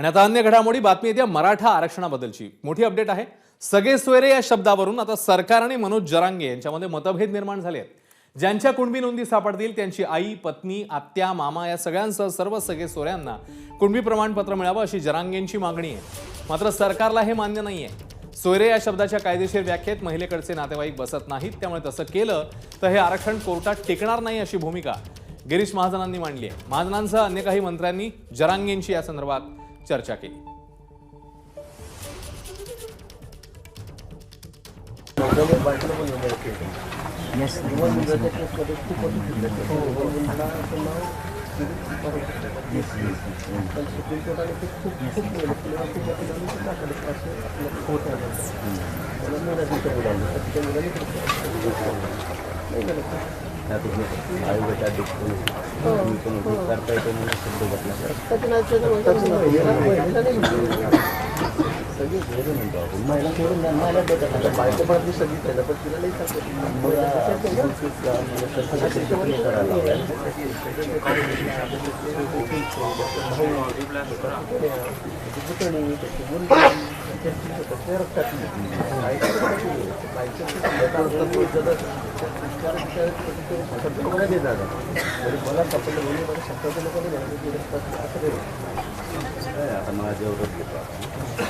आणि आता अन्य घडामोडी बातमी येते मराठा आरक्षणाबद्दलची. मोठी अपडेट आहे. सगळे सोयरे या शब्दावरून आता सरकार आणि मनोज जरांगे यांच्यामध्ये मतभेद निर्माण झाले आहेत. ज्यांच्या कुणबी नोंदी सापडतील त्यांची आई पत्नी आत्या मामा या सगळ्यांसह सर्व सगळे सोऱ्यांना कुणबी प्रमाणपत्र मिळावं अशी जरांगेंची मागणी आहे. मात्र सरकारला हे मान्य नाहीये. सोयरे या शब्दाच्या कायदेशीर व्याख्येत महिलेकडचे नातेवाईक बसत नाहीत त्यामुळे तसं केलं तर हे आरक्षण कोर्टात टिकणार नाही अशी भूमिका गिरीश महाजनांनी मांडली आहे. महाजनांसह अन्य काही मंत्र्यांनी जरांगेंची या संदर्भात चर्चा केली आयोगाच्या अध्यक्ष करता येतो म्हणून शब्द घेतला सगळी घरी आपण महिला सोडून द्या महिला देतात बायको पण सगळी त्याला पण तिला लई मला सापडलं म्हणजे मला शब्दाचं लोकांनी आता माझ्यावरच घेतो